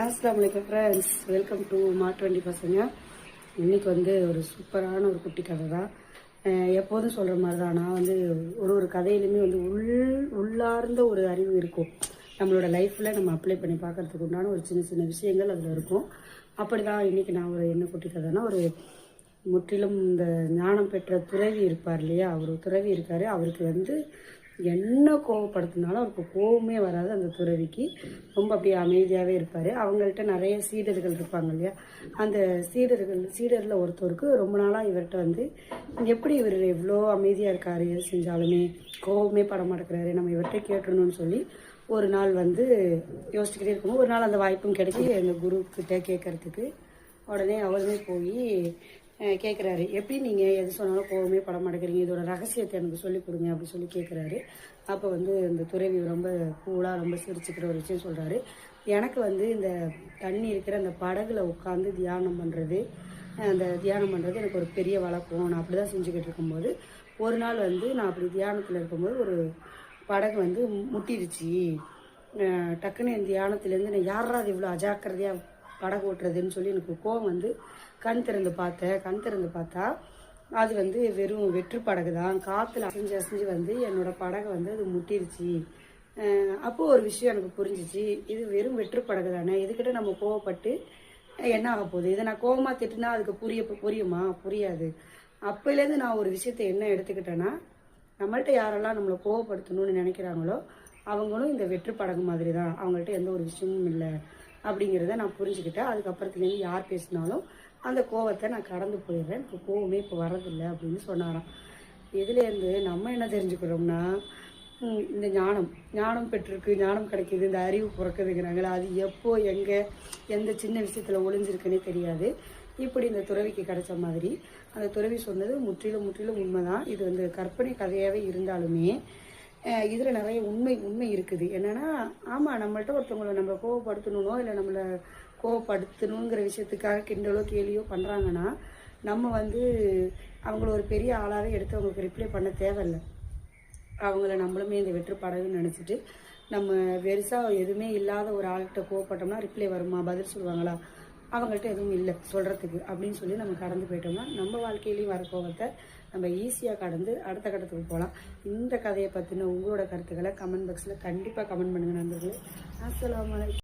அஸ்லாம் வலைக்கம் friends welcome to மாட்டுவண்டி பசங்க இன்னைக்கு வந்து ஒரு சூப்பரான ஒரு குட்டி கதை தான். எப்போதும் சொல்கிற மாதிரி தான். நான் வந்து ஒரு ஒரு கதையிலுமே வந்து உள் உள்ளார்ந்த ஒரு அறிவு இருக்கும். நம்மளோட லைஃப்பில் நம்ம அப்ளை பண்ணி பார்க்கறதுக்கு உண்டான ஒரு சின்ன சின்ன விஷயங்கள் அதில் இருக்கும். அப்படி தான் இன்றைக்கி நான் ஒரு என்ன குட்டி கதைனா ஒரு முற்றிலும் இந்த ஞானம் பெற்ற துறவி இருப்பார் இல்லையா? அவர் துறவி இருக்கார். அவருக்கு வந்து என்ன கோவப்படுத்தினாலும் அவருக்கு கோவமே வராது அந்த துறவிக்கு. ரொம்ப அப்படியே அமைதியாகவே இருப்பார். அவங்கள்ட்ட நிறைய சீடர்கள் இருப்பாங்க இல்லையா? அந்த சீடர்கள் சீடரில் ஒருத்தருக்கு ரொம்ப நாளாக இவர்கிட்ட வந்து எப்படி இவர் இவ்வளோ அமைதியாக இருக்கார்? எது செஞ்சாலுமே கோவமே பட மாட்டேங்கிறாரு. நம்ம இவர்கிட்ட கேட்டணும்னு சொல்லி ஒரு நாள் வந்து யோசிச்சுக்கிட்டே இருக்கும்போது ஒரு நாள் அந்த வாய்ப்பும் கிடைச்சி எங்கள் குரு கேட்கறதுக்கு. உடனே அவருமே போய் கேட்குறாரு எப்படி நீங்கள் எது சொன்னாலும் கோவமே பட மாட்டேங்கிறீங்க? இதோட ரகசியத்தை எனக்கு சொல்லிக் கொடுங்க அப்படி சொல்லி கேட்குறாரு அப்போ வந்து இந்த துறவி ரொம்ப கூலாக ரொம்ப சிரிச்சுக்கிற ஒரு விஷயம் சொல்கிறாரு எனக்கு வந்து இந்த தண்ணி இருக்கிற அந்த படகுல உட்காந்து தியானம் பண்ணுறது அந்த தியானம் பண்ணுறது எனக்கு ஒரு பெரிய வழக்கம். நான் அப்படி தான் செஞ்சுக்கிட்டு இருக்கும்போது ஒரு நாள் வந்து நான் அப்படி தியானத்தில் இருக்கும்போது ஒரு படகு வந்து முட்டிடுச்சு. டக்குன்னு என் தியானத்துலேருந்து நான் யாரா அது இவ்வளோ அஜாக்கிரதையாக படகு ஓட்டுறதுன்னு சொல்லி எனக்கு கோவம் வந்து கண் திறந்து பார்த்தேன் கண் திறந்து பார்த்தா அது வந்து வெறும் வெற்று படகு தான். காற்றுல அசைஞ்சு அசைஞ்சு வந்து என்னோட படகை வந்து அது முட்டிருச்சு. அப்போது ஒரு விஷயம் எனக்கு புரிஞ்சிச்சு. இது வெறும் வெற்று படகு தானே. இதுக்கிட்ட நம்ம கோவப்பட்டு என்ன ஆக போகுது? இதை நான் கோவமாக திட்டுனா அதுக்கு புரிய புரியுமா? புரியாது. அப்போலேருந்து நான் ஒரு விஷயத்தை என்ன எடுத்துக்கிட்டேன்னா நம்மள்ட்ட யாரெல்லாம் நம்மளை கோவப்படுத்தணும்னு நினைக்கிறாங்களோ அவங்களும் இந்த வெற்று படகு மாதிரி தான். அவங்கள்ட்ட எந்த ஒரு விஷயமும் இல்லை. அப்படிங்கிறத நான் புரிஞ்சுக்கிட்டேன். அதுக்கப்புறத்துலேருந்து யார் பேசினாலும் அந்த கோவத்தை நான் கடந்து போயிடுறேன். எனக்கு கோவமே இப்போ வரதில்லை அப்படின்னு சொன்னாராம். இதுலேருந்து நம்ம என்ன தெரிஞ்சுக்கிறோம்னா இந்த ஞானம். ஞானம் பெற்றிருக்கு ஞானம் கிடைக்கிது இந்த அறிவு பிறக்குதுங்கிறாங்களே அது எப்போ எங்கே எந்த சின்ன விஷயத்தில் ஒளிஞ்சிருக்குன்னே தெரியாது. இப்படி இந்த துறவிக்கு கிடைச்ச மாதிரி அந்த துறவி சொன்னது முற்றிலும் முற்றிலும் உண்மைதான். இது வந்து கற்பனை கதையாகவே இருந்தாலுமே இதில் நிறைய உண்மை உண்மை இருக்குது. என்னன்னா ஆமாம் நம்மள்ட்ட ஒருத்தவங்களை நம்ம கோவப்படுத்தணுனோ இல்லை நம்மளை கோவப்படுத்தணுங்கிற விஷயத்துக்காக கிண்டலோ கேலியோ பண்ணுறாங்கன்னா நம்ம வந்து அவங்கள ஒரு பெரிய ஆளாகவே எடுத்து அவங்களுக்கு ரிப்ளை பண்ண தேவையில்லை. அவங்கள நம்மளுமே இந்த வெற்று நினச்சிட்டு நம்ம வெறுசாக எதுவுமே இல்லாத ஒரு ஆள்கிட்ட கோவப்பட்டோம்னா ரிப்ளை வருமா? பதில் சொல்லுவாங்களா? அவங்கள்ட்ட எதுவும் இல்லை சொல்கிறதுக்கு அப்படின்னு சொல்லி நம்ம கடந்து போயிட்டோம்னா நம்ம வாழ்க்கையிலையும் வர நம்ம ஈஸியாக கடந்து அடுத்த கட்டத்துக்கு போகலாம் இந்த கதையை பற்றின உங்களோட கருத்துக்களை கமெண்ட் பாக்ஸில் கண்டிப்பாக கமெண்ட் பண்ணுங்கள் நண்பர்களே. அஸ்லாம் அலைக்கும்.